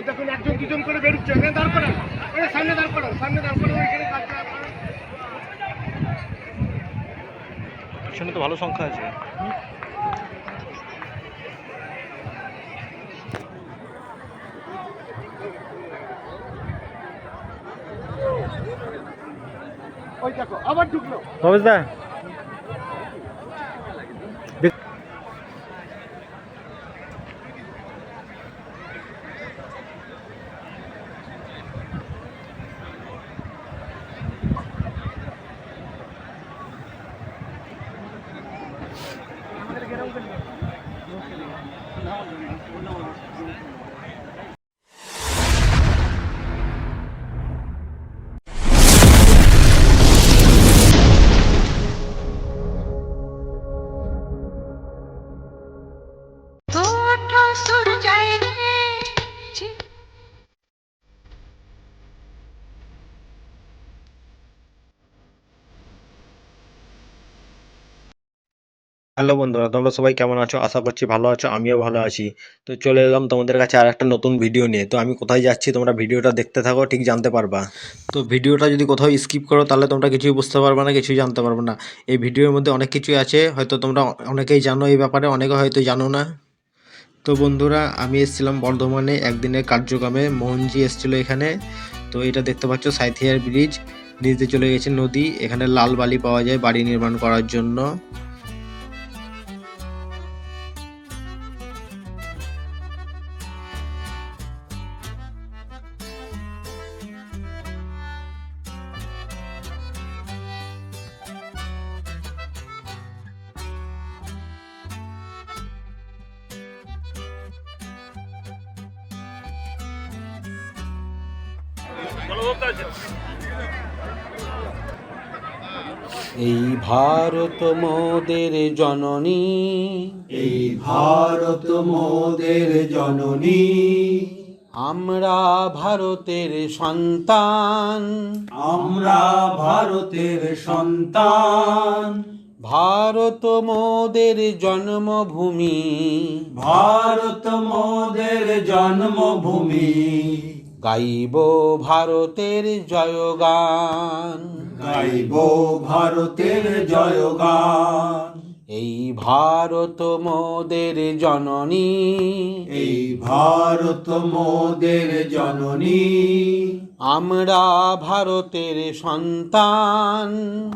ওই দেখুন একজন দুজন করে বেরোচ্ছে। এখানে দাঁড় করান। সামনে দাঁড় করান সামনে দাঁড় করান এখানে পিছনে তো ভালো সংখ্যা আছে। ওই দেখো আবার ঢুকলো। দা হ্যালো বন্ধুরা, তোমরা সবাই কেমন আছো? আশা করছি ভালো আছো, আমিও ভালো আছি। তো চলে এলাম তোমাদের কাছে আর একটা নতুন ভিডিও নিয়ে। তো আমি কোথায় যাচ্ছি তোমরা ভিডিওটা দেখতে থাকো, ঠিক জানতে পারবা। তো ভিডিওটা যদি কোথাও স্কিপ করো, তাহলে তোমরা কিছুই বুঝতে পারবে না, কিছুই জানতে পারবে না। এই ভিডিওর মধ্যে অনেক কিছুই আছে, হয়তো তোমরা অনেকেই জানো এই ব্যাপারে, অনেকে হয়তো জানো না। তো বন্ধুরা, আমি এসেছিলাম বর্ধমানে একদিনের কার্যক্রমে, মোহনজি এসেছিল এখানে। তো এটা দেখতে পাচ্ছ, সাইথিয়ার ব্রিজ। নিচে চলে গেছে নদী, এখানে লাল বালি পাওয়া যায় বাড়ি নির্মাণ করার জন্য। এই ভারত মোদের জননী। এই ভারত মোদের জননী। আমরা ভারতের সন্তান। আমরা ভারতের সন্তান। ভারত মোদের জন্মভূমি। ভারত মোদের জন্মভূমি। গাইব ভারতের জয়গান। গাইব ভারতের জয়গান। ভারত মোদের জননী। এই ভারত মোদের জননী। আমরা ভারতের সন্তান।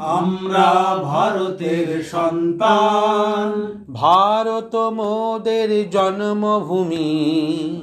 আমরা ভারতের সন্তান। ভারত মোদের জন্মভূমি।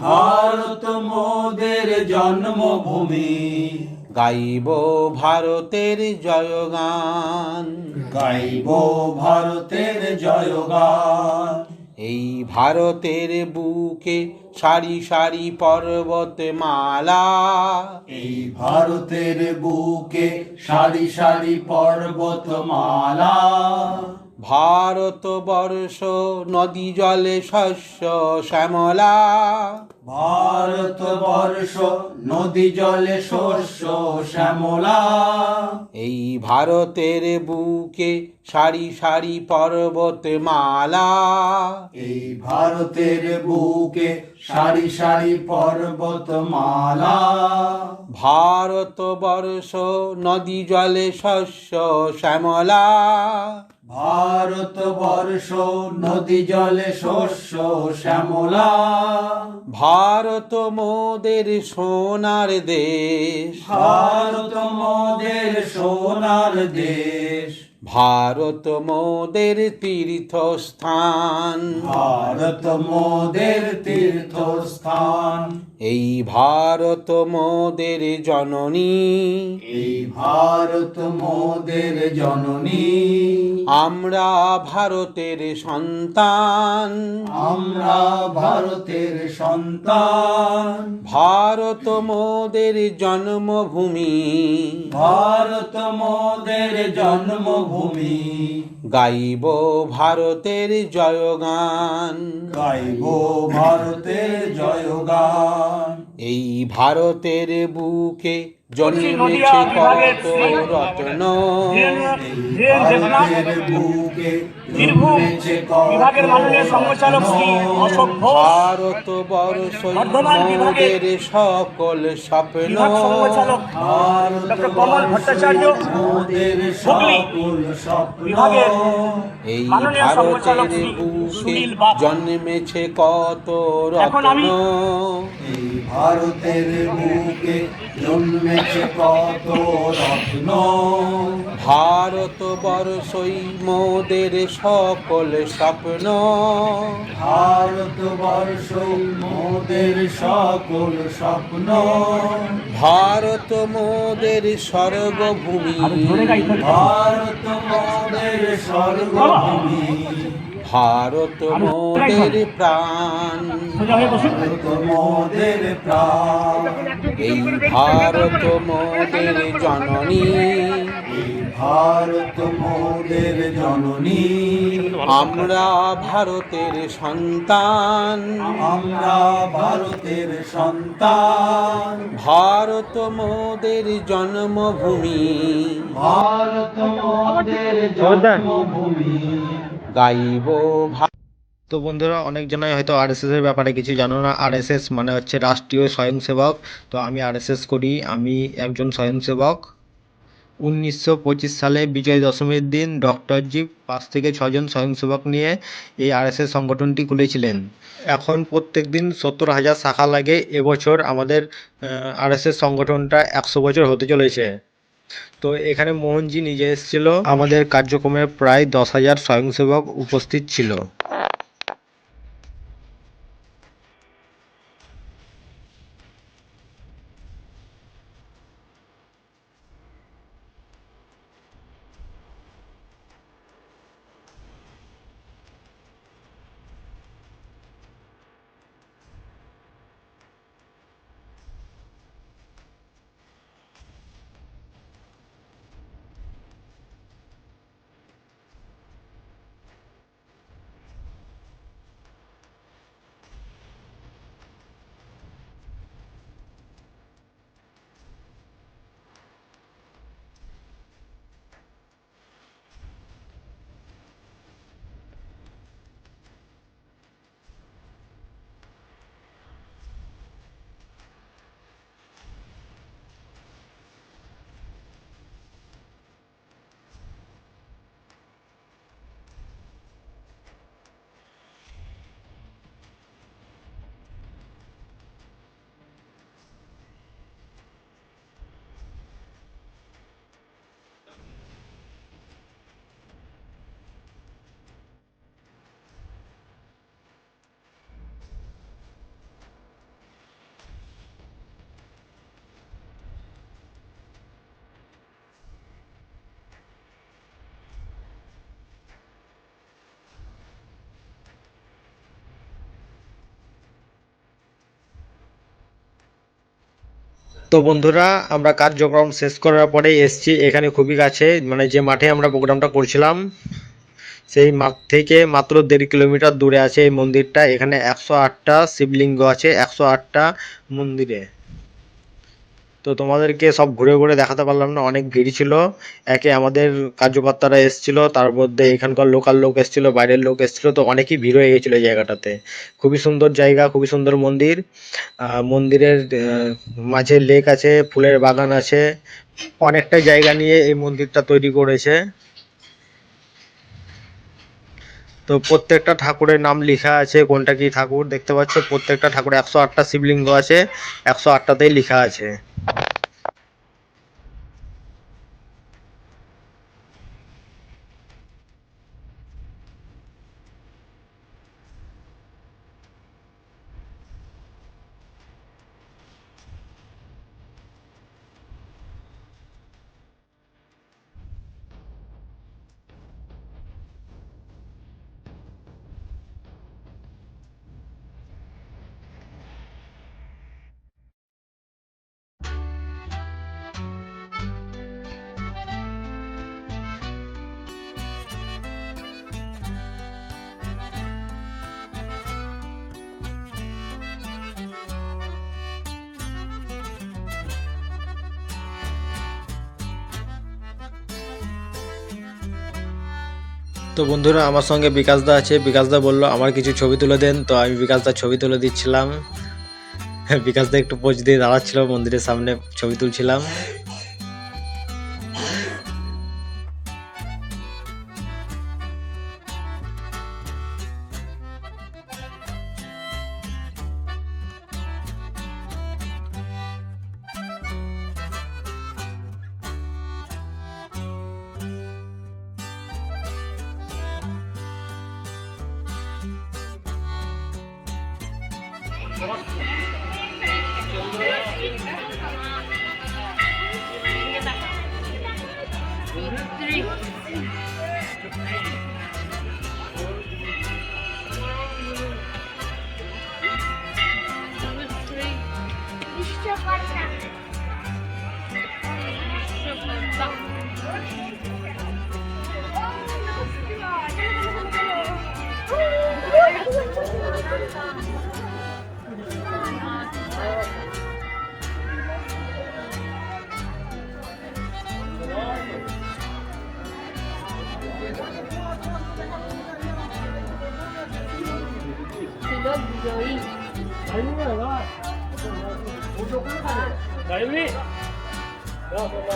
ভারত মোদের জন্মভূমি। গাইব ভারতের জয়গান। গাইব ভারতের জয়গান। এই ভারতের বুকে সারি সারি পর্বত মালা এই ভারতের বুকে সারি সারি পর্বতমালা। ভারত বর্ষ নদী জলে শস্য শ্যামলা। ভারত বর্ষ নদী জলে শস্য শ্যামলা। এই ভারতের বুকে সারি সারি পর্বত মালা এই ভারতের বুকে সারি সারি পর্বতমালা। ভারত বর্ষ নদী জলে শস্য শ্যামলা। ভারত বর্ষ নদী জলে শস্য শ্যামলা। ভারত মোদের সোনার দেশ। ভারত মোদের সোনার দেশ। ভারত মোদের তীর্থস্থান। ভারত মোদের তীর্থস্থান। এই ভারত মোদের জননী। এই ভারত মোদের জননী। আমরা ভারতের সন্তান। আমরা ভারতের সন্তান। ভারত মোদের জন্মভূমি। ভারত মোদের জন্মভূমি। গাইব ভারতের জয়গান। গাইব ভারতের জয়গান। এই ভারতের বুকে জন্মেছে কত রত্ন ভারত মোদের সকল স্বপ্ন। এই ভারতের বুকে সুনীল জন্মেছে কত রত্ন। এই ভারতের বুকে জন্মেছে কত রত্ন ভারত বর্ষই মোদের সকল স্বপ্ন। ভারত ভারতবর্ষ মোদের সকল স্বপ্ন। ভারত মোদের স্বর্গভূমি ভারত মোদের স্বর্গভূমি ভারত মোদের প্রাণ। হয়ে ভারত মোদের প্রাণ। এই ভারত মোদের জননী। ভারত মোদের জননী। আমরা ভারতের সন্তান। আমরা ভারতের সন্তান। ভারত মোদের জন্মভূমি। ভারত মোদের জন্মভূমি। গাইব তো বন্ধুরা, অনেক জনাই হয়তো আরএসএস এর ব্যাপারে কিছু জানো না। আরএসএস মানে হচ্ছে রাষ্ট্রীয় স্বয়ংসেবক। তো আমি আরএসএস করি। আমি একজন স্বয়ংসেবক। উনিশশো পঁচিশ সালে বিজয় দশমীর দিন ডক্টরজি পাঁচ থেকে ছজন স্বয়ংসেবক নিয়ে এই আরএসএস সংগঠনটি খুলেছিলেন। এখন প্রত্যেক দিন সত্তর হাজার শাখা লাগে। এবছর আমাদের আরএসএস সংগঠনটা একশো বছর হতে চলেছে। তো এখানে মোহনজি নিজে এসেছিল। আমাদের কার্যক্রমে প্রায় দশ হাজার স্বয়ংসেবক উপস্থিত ছিল। তো বন্ধুরা, আমরা কার্যক্রম শেষ করার পরে এসছি এখানে খুবই কাছে। মানে যে মাঠে আমরা প্রোগ্রামটা করছিলাম, সেই মাঠ থেকে মাত্র দেড় কিলোমিটার দূরে আছে এই মন্দিরটা। এখানে একশো আটটা শিবলিঙ্গ আছে, একশো আটটা মন্দিরে। তো তোমাদেরকে সব ঘুরে ঘুরে দেখাতে পারলাম না, অনেক ভিড় ছিল। একে আমাদের কার্যকর্তারা এসেছিল, তার মধ্যে এখানকার লোকাল লোক এসেছিল, বাইরের লোক এসেছিল, তো অনেকই ভিড় হয়ে গেছিল এই জায়গাটাতে। খুবই সুন্দর জায়গা, খুবই সুন্দর মন্দির। মন্দিরের মাঝে লেক আছে, ফুলের বাগান আছে। অনেকটা জায়গা নিয়ে এই মন্দিরটা তৈরি করেছে। তো প্রত্যেকটা ঠাকুরের নাম লেখা আছে, কোনটা কি ঠাকুর দেখতে পাচ্ছ? প্রত্যেকটা ঠাকুর একশো আটটা শিবলিঙ্গ আছে, একশো আটটাতেই লেখা আছে। তো বন্ধুরা, আমার সঙ্গে বিকাশদা আছে। বিকাশদা বলল, আমার কিছু ছবি তুলে দেন। তো আমি বিকাশদার ছবি তুলে দিচ্ছিলাম। বিকাশদা একটু পোজ দিয়ে দাঁড়াচ্ছিল, মন্দিরের সামনে ছবি তুলছিলাম। Thank you. 谁在睡觉？哎，你来吧，我招呼你。哎，你，来帮忙。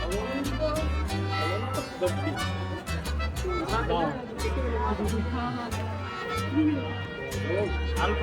hello，hello，怎么了？哈，你好。hello，阿尔法。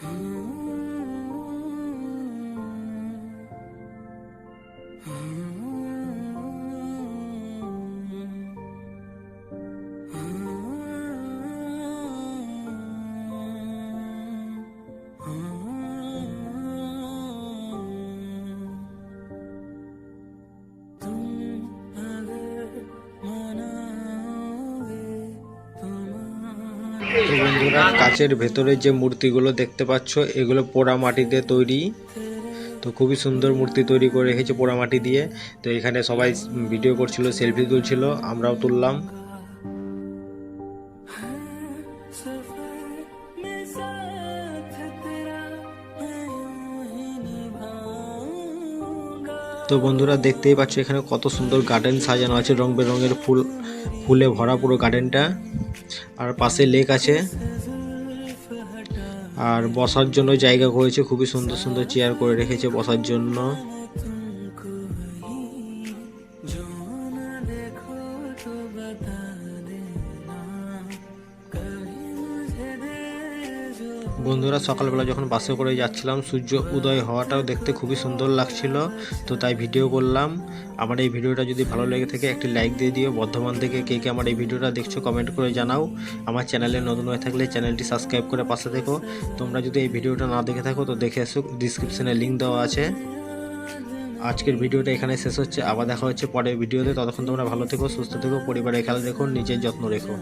Mm-hmm. তো বন্ধুরা কাচের ভেতরে যে মূর্তিগুলো দেখতে পাচ্ছ, এগুলো পোড়া মাটিতে তৈরি। তো খুবই সুন্দর মূর্তি তৈরি করে রেখেছে পোড়া মাটি দিয়ে। তো এখানে সবাই ভিডিও করছিল, সেলফি তুলছিল, আমরাও তুললাম। তো বন্ধুরা দেখতেই পাচ্ছ এখানে কত সুন্দর গার্ডেন সাজানো আছে, রং বেরঙের ফুল, ফুলে ভরা পুরো গার্ডেনটা। আর পাশে লেক আছে। আর বসার জন্য জায়গা করেছে, খুবই সুন্দর সুন্দর চেয়ার করে রেখেছে বসার জন্য। বন্ধুরা সকালবেলা যখন বাসে করে যাচ্ছিলাম, সূর্য উদয় হওয়াটাও দেখতে খুবই সুন্দর লাগছিল। তো তাই ভিডিও করলাম। আমার এই ভিডিওটা যদি ভালো লেগে থাকে, একটি লাইক দিয়ে দিও। বর্ধমান থেকে কে কে আমার এই ভিডিওটা দেখছ, কমেন্ট করে জানাও। আমার চ্যানেলে নতুন হয়ে থাকলে চ্যানেলটি সাবস্ক্রাইব করে পাশে থেকো। তোমরা যদি এই ভিডিওটা না দেখে থাকো, তো দেখে এসো, ডিসক্রিপশনে লিঙ্ক দেওয়া আছে। আজকের ভিডিওটা এখানে শেষ হচ্ছে। আবার দেখা হচ্ছে পরের ভিডিওতে। ততক্ষণ তোমরা ভালো থেকো, সুস্থ থেকো, পরিবারের খেয়াল রেখো, নিজের যত্ন রেখো।